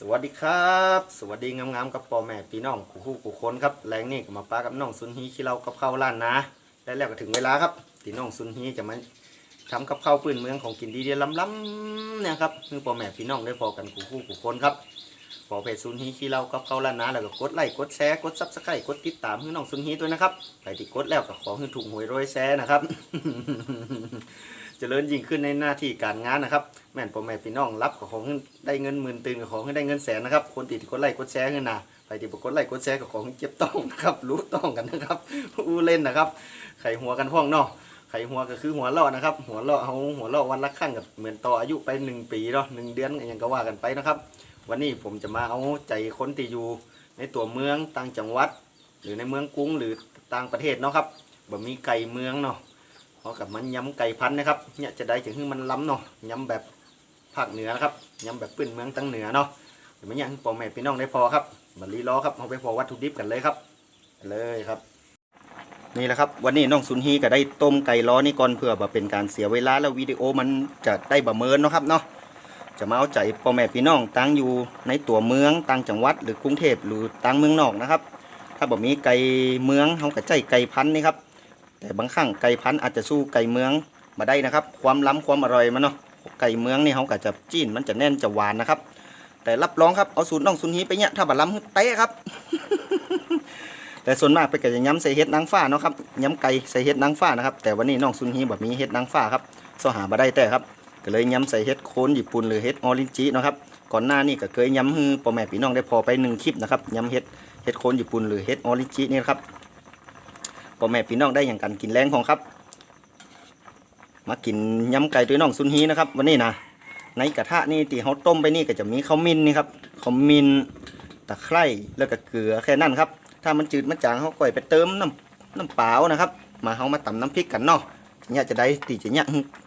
สวัสดีครับ สวัสดีงามๆกับพ่อแม่พี่น้องคู่คู่คู่คนครับแรงนี่ก็มาป้ากับน้องซุนฮีที่เรากับข้าวร้านนะและแล้วก็ถึงเวลาครับที่น้องซุนฮีจะมาทำกับข้าวพื้นเมืองของกินดีเดียล้ำๆเนี่ยครับคือพ่อแม่พี่น้องได้พอกันคู่คู่คู่คนครับพอเพจซุนฮีที่เรากับข้าวร้านนะแล้วก็กดไลค์กดแชร์กดซับสไครต์กดติดตามให้น้องซุนฮีด้วยนะครับใครที่กดแล้วก็ขอให้ถูกหวยรวยแชร์นะครับ เจริญยิ่งขึ้นในหน้าที่การงานนะครับ แม่นพ่อแม่พี่น้องรับกับของได้เงินหมื่นตื่นกับของได้เงินแสนนะครับ คนติดกดไลค์กดแชร์ขึ้นนะไปที่กดไลค์กดแชร์กับของเจ็บต้องนะครับรู้ต้องกันนะครับอู้เล่นนะครับไข่หัวกันห้องเนาะไข่หัวก็คือหัวเราะนะครับ หัวเราะเอาหัวเราะวันละครั้งกับเหมือนต่ออายุไปหนึ่งปีเนาะหนึ่งเดือนอย่างก็ว่ากันไปนะครับ วันนี้ผมจะมาเอาใจคนที่อยู่ในตัวเมืองต่างจังหวัด หรือในเมืองกรุงหรือต่างประเทศเนาะครับบ่มีไก่เมืองเนาะ อกับมันยำไก่พันธุ์นะครับเนี่ยจะได้ถึงให้มันล้ำเนาะยำแบบภาคเหนือนะครับยำแบบปื้นเมืองตั้งเหนือเนาะเดี๋ยวมันยังปอแม่พี่น้องได้พอครับบัลลีล้อครับเอาไปพอวัตถุดิบกันเลยครับเลยครับ นี่แหละครับวันนี้น้องซุนฮีก็ได้ต้มไก่ล้อนี่ก่อนเพื่อแบบเป็นการเสียเวลาแล้ววิดีโอมันจะได้บะเมินเนาะครับเนาะจะมาเอาใจพ่อแม่พี่น้องตั้งอยู่ในตัวเมืองต่างจังหวัดหรือกรุงเทพหรือต่างเมืองนอกนะครับ ถ้าบ่มีไก่เมืองเขาก็ใจไก่พันธุ์นี่ครับ แต่บางครั้งไก่พันธุ์อาจจะสู้ไก่เมืองมาได้นะครับ ความล้ำความอร่อยมันเนาะไก่เมืองนี่เขาก็จะจีนมันจะแน่นจะหวานนะครับ แต่รับรองครับเอาสูตรน้องซุนฮีไปเนี่ยถ้าบัล้ำเตะครับ แต่ส่วนมากไปก็จะย้ำใส่เห็ดนางฟ้าเนาะครับย้ำไก่ใส่เห็ดนางฟ้านะครับ แต่วันนี้น้องซุนฮีแบบมีเห็ดนางฟ้าครับสหามาได้แต่ครับก็เลยย้ำใส่เห็ดโคนญี่ปุ่นหรือเห็ดออรินจิเนาะครับก่อนหน้านี่ก็เคยย้ำฮือพ่อแม่พี่น้องได้พอไปหนึ่งคลิปนะครับย้ำเห็ดเห็ดโคนญี่ปุ่นหรือเห็ดออรินจินี่นะครับ พ่อแม่พี่น้องได้อย่างกันกินแรงของครับ มากินยำไก่ด้วยน้องซุนฮีนะครับ วันนี้นะในกระทะนี่ที่เขาต้มไปนี่ก็จะมีข้าวมินนี่ครับข้าวมินตะไคร้แล้วก็เกลือแค่นั้นครับ ถ้ามันจืดมันจางเขาก็ไปเติมน้ำน้ำเปล่านะครับ มาเขามาตำน้ำพริกกันเนาะเนี่ยจะได้ตีจะเนี่ย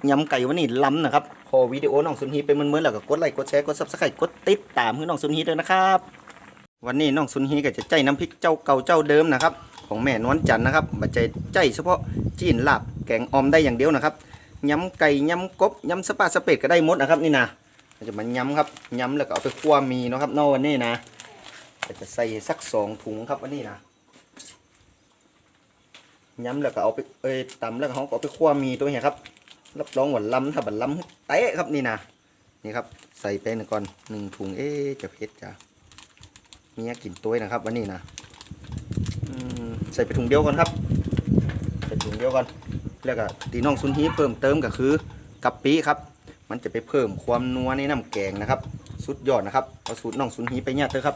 ยำไก่วันนี้ล้ำนะครับ พอวิดีโอน้องซุนฮีไปเหมือนๆแล้วก็กดไลค์กดแชร์กดซับสไครต์กดติดตามให้น้องซุนฮีด้วยนะครับ วันนี้น้องซุนฮีก็จะใจน้ำพริกเจ้าเก่าเจ้าเดิมนะครับ ของแม่นวลจันนะครับบัจใจใจเฉพาะจีนลาบแกงออมได้อย่างเดียวนะครับย้ำไก่ย้ำกบย้ำสปาสเปดก็ได้หมดนะครับนี่นะจะมาย้ำครับย้ำแล้วก็เอาไปคั่วมีนะครับนอกวันนี้นะจะใส่สักสองถุงครับวันนี้นะย้ำแล้วก็เอาไปเอ้ยตำแล้วก็เขาก็เอาไปคั่วมีตัวเนี้ยครับรับรองว่าล้ำถ้าบัดล้ำเตะครับนี่นะนี่ครับใส่ไปหนึ่งก่อนหนึ่งถุงเอ๊จะเผ็ดจ้ะเมียกินตัวนะครับวันนี้นะ ใส่ไปถุงเดียวก่อนครับใส่ถุงเดียวก่อนแล้วก็ตีน้องซุนฮีเพิ่มเติมก็คือกะปิครับ มันจะไปเพิ่มความนัวในน้ำแกงนะครับ สุดยอดนะครับเอาสูตรน้องซุนฮีไปเนี่ยเถอะครับ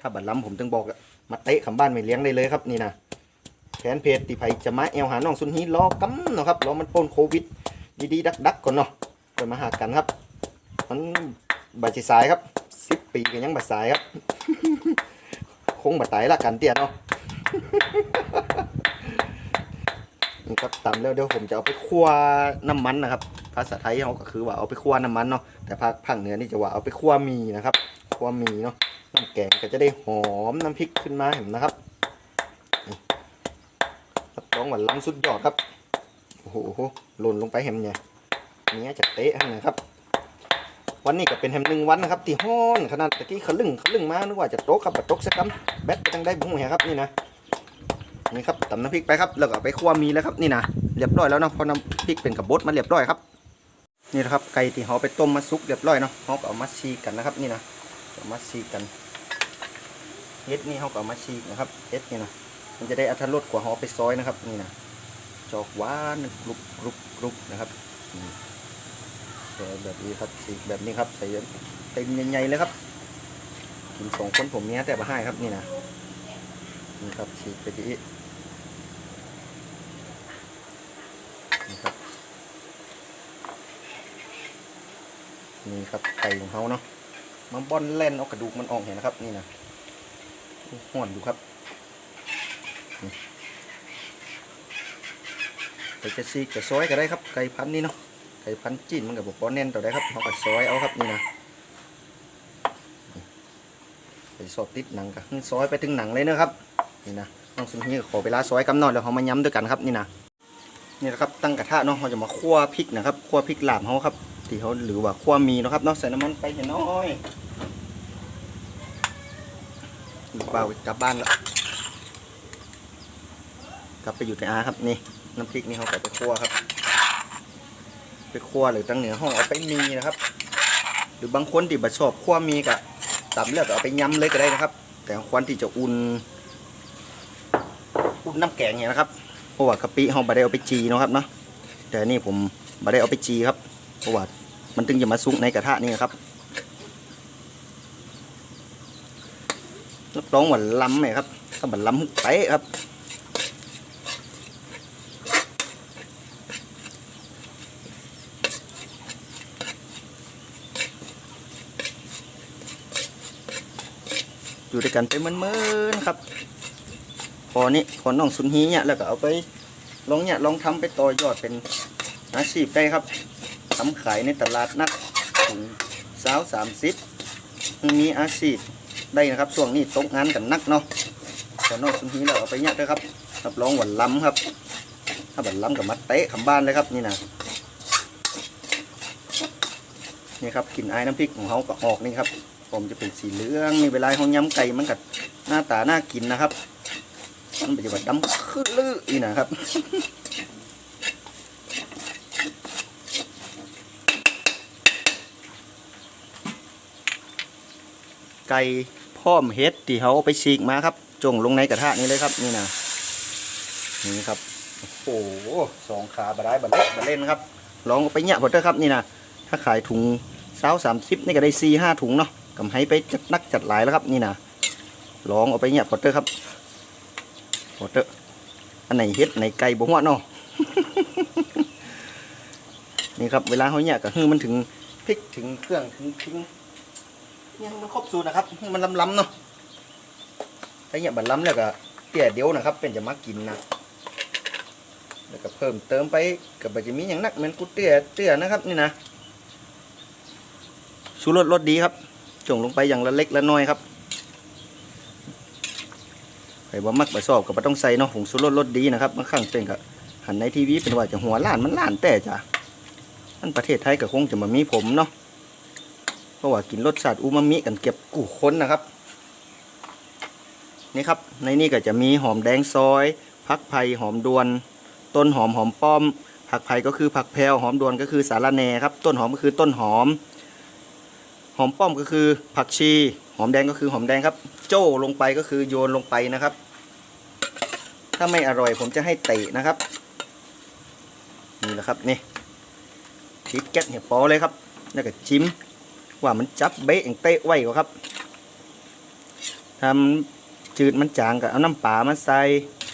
ถ้าบัดล้ำผมถึงบอกอะมาเตะขำบ้านไม่เลี้ยงได้เลยครับนี่นะแผนเพจตีไผจะมาแอลหาน้องซุนฮีรอกำเนาะครับรอมันป้นโควิด ดีๆดักๆก่อนเนาะเปิดมาหากันครับ มันบาดสายครับสิบปีก็ยังบาดสายครับ คงบาดตายละกันเตี้ยเนาะ ครับตำแล้วเดี๋ยวผมจะเอาไปคั่วน้ำมันนะครับ ภาษาไทยเขาก็คือว่าเอาไปคั่วน้ำมันเนาะแต่ภาคภาคเหนือนี่จะว่าเอาไปคั่วมีนะครับคั่วมีเนาะน้ำแกงก็จะได้หอมน้ำพริกขึ้นมาเห็นนะครับรับรองว่าล้ำสุดยอดครับโอ้โหหล่นลงไปแฮมเนี่ยเนี้ยจะเตะนะครับ วันนี้ก็เป็นแฮมหนึ่งวันนะครับที่ห้อนขนาดตะกี้ขลึ่งขลึ่งมานึกว่าจะโต๊ะครับบัดโต๊ะสักคำแบตไปตั้งได้บุ้งแหครับนี่นะ นี่ครับตำน้ำพริกไปครับแล้วก็เอาไปคั่วมีแล้วครับนี่นะเรียบร้อยแล้วเนาะเพอน้ำพริกเป็นกับบดมาเรียบร้อยครับ นี่นะครับไก่ที่เขาไปต้มมาซุกเรียบร้อยเนาะเขาก็เอามาชีกันนะครับ นี่นะเอามาชีกันเฮ็ดนี่เขาก็เอามาชีกนะครับเฮ็ดนี่นะมันจะได้อัตรสกว่าเขาเอไปซอยนะครับ นี่นะจอกหวานกรุบกรุบกรุบนะครับแบบนี้ครับชีกแบบนี้ครับใส่เต็มใหญ่ๆเลยครับกินสองคนผมเนี้ยแต่มาให้ครับนี่นะนี่ครับฉีกไปที่นี่ครับ นี่ครับไก่ของเขาเนาะมันบอนเล่นเอากระดูกมันออกเห็นนะครับ นี่นะห่วนดูครับไปจะซีกจะซอยก็ได้ครับ ไก่พันนี่เนาะไก่พันจีนมันกับบอกบอนแน่นต่อได้ครับเขาก็ซอยเอาครับนี่นะไปสอบติดหนังกับซอยไปถึงหนังเลยเนะครับนี่นะน้องสุนี้ขอเวลาซอยกำนอนแล้วเขามาย้ำด้วยกันครับนี่นะนี่นะครับตั้งกระทะเนาะเราจะมาคั่วพริกนะครับคั่วพริกหลามเขาครับ ที่เขาหรือว่าคั่วมีนะครับเนาะใส่น้ำมันไปเห็นน้อยลูกเบากลับบ้านแล้วกลับไปอยู่ในอาครับนี่น้ำพริกนี่เขาก็ไปคั่วครับ ไปคั่วหรือตั้งเหนือห้องเอาไปมีนะครับ หรือบางคนที่บะชอบคั่วมีกะตับเลือกเอาไปย้ำเลยก็ได้นะครับ แต่ควันที่จะอุ่นอุ่นน้ำแกงเนี่ยนะครับเพราะว่ากะปิเขาบะได้เอาไปจีนะครับเนาะแต่นี่ผมบะได้เอาไปจีครับเพราะว่า มันถึงจะมาซุกในกระทะนี่ครับรับรองว่าล้ำไหมครับถ้าบัดล้ำเป๊ะครับอยู่ด้วยกันไปเมื่อนๆครับ พอนี้พอน้องสุนฮีเนี่ยแล้วก็เอาไปลองเนี่ยลองทำไปต่อยอดเป็นอาชีพได้ครับ ทำขายในตลาดนัดถุงสาวสามสิบมีอาชีพได้นะครับช่วงนี้ตกงานกันนักเนาะพอน้องสุนฮีแล้วเอาไปเนี่ยด้วยครับรับรองหวานล้ำครับ ถ้าบันล้ำกับมัดเตะขำบ้านเลยครับนี่นะนี่ครับกลิ่นไอายน้ำพริกของเขาก็ออกนี่ครับผมจะเป็นสีเหลืองมีเวลาเขาย้ำไก่มันกัดหน้าตาน่ากินนะครับมันเป็นแบบดำขึ้นลื้ออีนะครับ ก่พร้อมเฮ็ดที่เขาไปฉีกมาครับจงลงในกระทะนี้เลยครับนี่นะนี่ครับโอ้โหสองขาบะได้บะเล็กบะเล่นครับ ลองเอาไปเนี่ยพอเถอะครับนี่นะถ้าขายถุงเช้าสามสิบนี่ก็ได้สี่ห้าถุงเนาะกำให้ไปจัดนักจัดหลายแล้วครับนี่นะลองเอาไปเนี่ยพอเถอะครับพอเถอะอันไหนเฮ็ดอันไหนไก่บ่หัวเนาะนี่ครับเวลาเขาเนี่ยก็คือมันถึงพริกถึงเครื่องถึงถึง ยังมันครบสูตรนะครับมันล้ำๆเนาะถ้าเนี่ยบัดล้ำแล้วก็เตี้ยเดียวนะครับ เป็นจะมากินนะแล้วก็เพิ่มเติมไปกับบะจะมีอย่างนักเหมือนกุเตี้ยเตี้ยนะครับนี่นะชูรสรสดีครับจงลงไปอย่างละเล็กละน้อยครับใครว่ามักไปสอบกับต้องใส่เนาะผงชูรสรสดีนะครับบางครั้งเป็นกับหันในทีวีเป็นว่าจะหัวล้านมันล้านแต่จ้ะนั่นประเทศไทยก็คงจะมามีผมเนาะ เพราะว่ากินรสชาติอูมามิกันเก็บกู่ค้นนะครับ นี่ครับ ในนี่ก็จะมีหอมแดงซอยผักไผ่หอมดวน ต้นหอมหอมป้อม ผักไผ่ก็คือผักแพรวหอมดวนก็คือสาระแหน่ครับ ต้นหอมก็คือต้นหอม หอมป้อมก็คือผักชี หอมแดงก็คือหอมแดงครับ โจ้ลงไปก็คือโยนลงไปนะครับ ถ้าไม่อร่อยผมจะให้เตะนะครับ นี่แหละครับนี่พริกแก๊สเหี่ยปอเลยครับ แล้วก็จิ้ม ว่ามันจับเบะอย่างเตะไว้ก็ครับทำจืดมันจางก็เอาน้ำปลามาใส่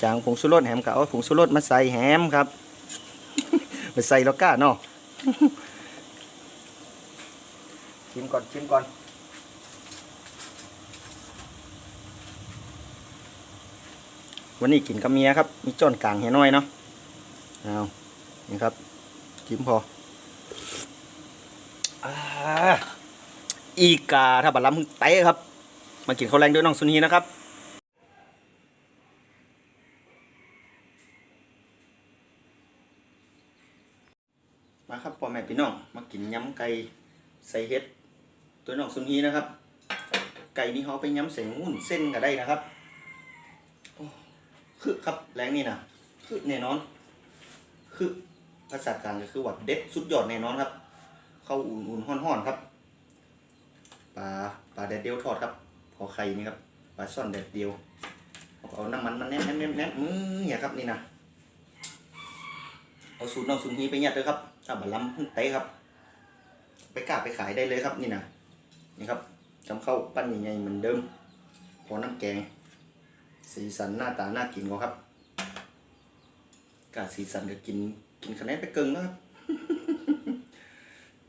จางผงชูรสแหมก็เอาผงชูรสมาใส่แหมครับไปใส่แล้วก้าเนาะชิมก่อนชิมก่อนวันนี้กินกับเมียครับ มีจ้อนกลางเห็นน้อยเนาะเอานี่ครับชิมพออ่า อีกาถ้าบัลลัมมึงเตะครับ มากินข้าวแรงด้วยน้องซุนฮีนะครับมาครับพ่อแม่พี่น้องมากินยำไก่ใส่เห็ดตัวน้องซุนฮีนะครับ ไก่นี้เขาไปย้ำใส่งุ่นเส้นก็ได้นะครับคือครับแรงนี่นะคือแน่นอน คือภาษากลางก็คือว่าเด็ดสุดยอดแน่นอนครับ เข้าอุ่นๆห้อนๆครับ ปลาปลาแดดเดียวทอดครับพอไข่นี่ครับปลาช่อนแดดเดียวเอาน้ำมันมันแนบแนบแนบแนมเนี่ยครับนี่นะเอาสูตรน้องสูตรนี้ไปยัดเลยครับถ้าบัลลัมเตะครับ ไปกล้าไปขายได้เลยครับนี่นะนี่ครับจำเข้าปั้นใหญ่ๆเหมือนเดิมพอน้ำแกง สีสันหน้าตาน่ากินกว่าครับกาสีสันก็กินกินคะแนนไปเกิงนะครับ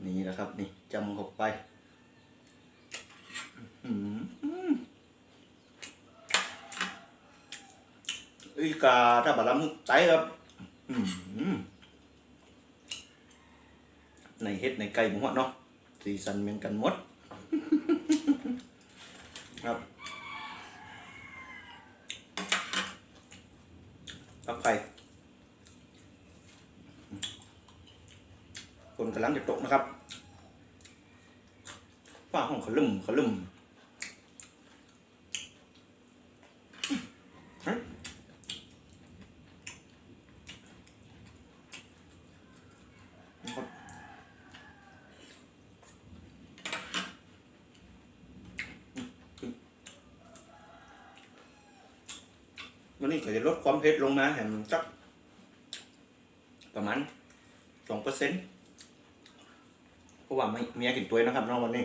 นี่นะครับนี่จำเข้าไป อีกาถ้าบาลำใจครับในเฮ็ดในไก่หมูเนาะสีสันเหมือนกันหมด ครับปักไก่คนกำลังจะตกนะครับฝ้าห้องขลุ่มขลุ่ม นนี้ก็จะลดความเผ็ดลงมาให้มันสักประมาณสองเปอร์เซ็นต์เพราะว่าไม่เมียกินตัวนะครับน้องวันนี้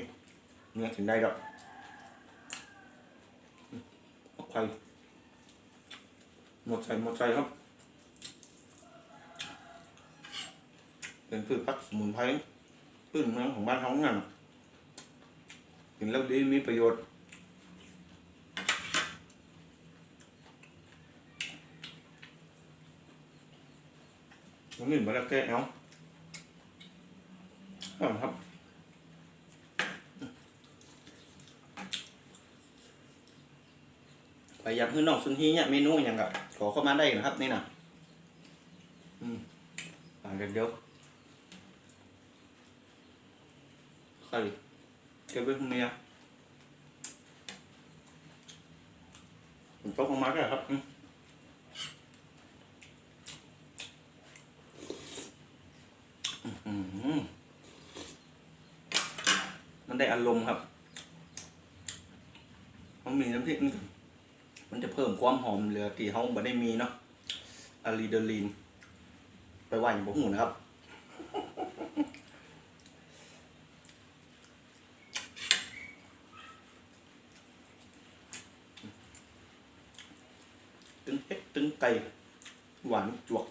เมียกินได้ดอกออกไปหมดใจหมดใจครับ เป็นพืชพักสมุนไพรพืชเมืองของบ้านท้องนั่นกินแล้วดีมีประโยชน์ น้องหนึ่มาแล้วแกเอาเอครับไปอยากให้น้องซุนฮีเนี่ยเมนูอย่างกับขอเข้ามาได้นะครับ นี่นะอืมอ่านเดี๋ยวไข่เก็บไว้พรุ่งนี้ผมโต๊ะของมาก็ได้ครับอืม อืมมัน ได้อารมณ์ครับมันมีน้ำพริกนี่มันจะเพิ่มความหอมเหลือที่เขาไม่ได้มีเนาะอะลีเดอลีน ไปว่าอย่างผมหูนะครับ ตึงเอ็ดตึงไก่หวานจวก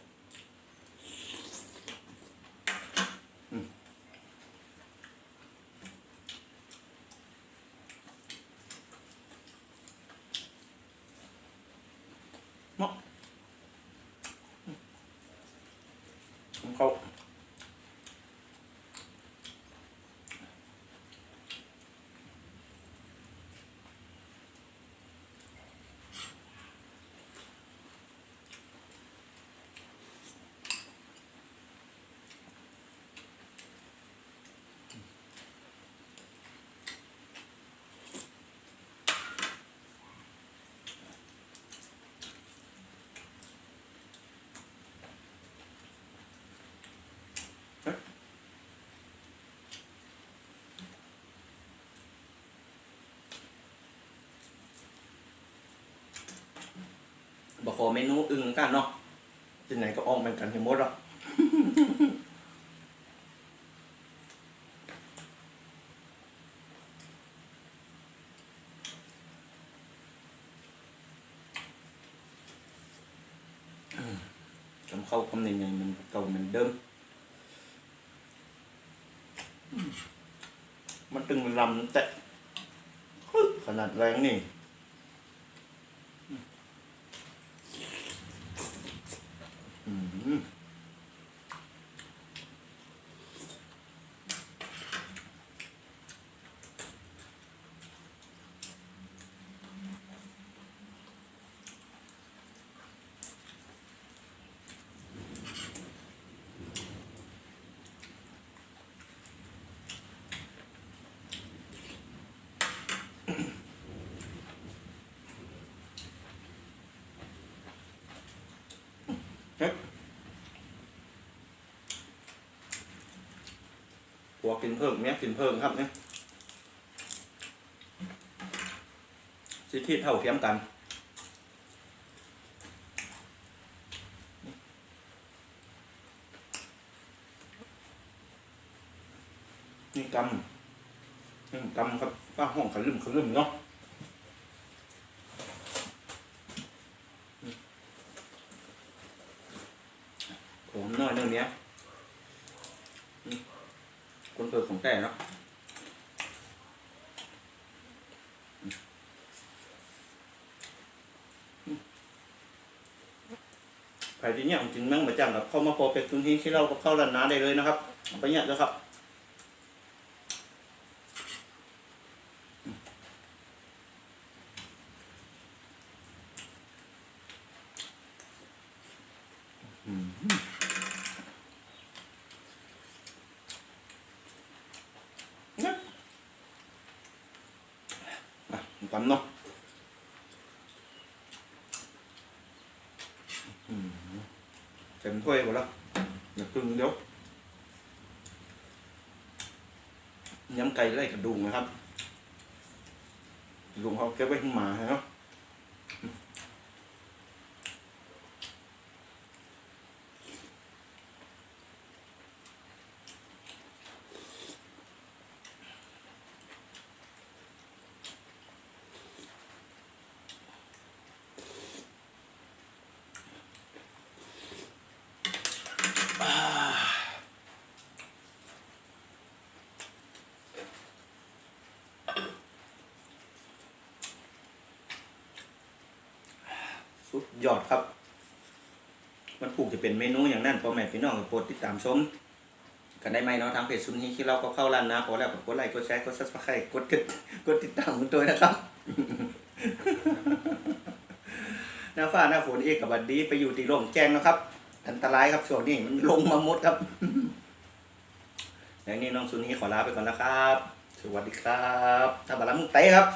อกขอเมนูอึ่งกันเนาะที่ไหนก็ออกเหมือนกันทั้งหมดอะจำเข้าคำหนึ่งอย่างมันเก่าเหมือนเดิม มันตึงลำแต่ขนาดแรงนี่ กินเพิ่มเนี้ยกินเพิ่มครับเนี่ยสิทธิเท่าเทียมกันนี่กำนี่กำครับป้าห้องขลุ่มขลุ่มเนาะผมน้อยเรื่อเนี้ยนี่คนเปิดของแต่เนาะใครที่เนี่ยจริงๆนั่งประจำกับเข้ามาพอเป็นทุนที่ที่เราก็เข้าร้านน้าได้เลยนะครับเอาไปเนี่ยแล้วครับอืมเนี่ยอะกำเนาะอืมเต็ มถ้วยหมดแล้วเดี๋ยวครึ่งเดี๋ยวย้ำไก่ไล่กระดูกนะครับลุงเขาเก็บไว้ข้างหมาเนาะ สุดยอดครับ มันผูกจะเป็นเมนูอย่างนั้นพ่อแม่พี่น้องก็โปรดติดตามชมกันได้ไหมเนาะทางเพจซุนฮีที่เราก็เข้าร้านนะพอแล้วกดไลค์กดแชร์กดซับสไครต์กดติดกดติดตามกันตัวนะครับหน้าฟ้าหน้าฝนเอกกับบัดดีไปอยู่ตีร่มแจ้งนะครับ อันตรายครับช่วงนี้มันลงมาหมดครับอย่างนี้น้องซุนฮีขอลาไปก่อนนะครับ สวัสดีครับถ้าบาลามุกเตะครับ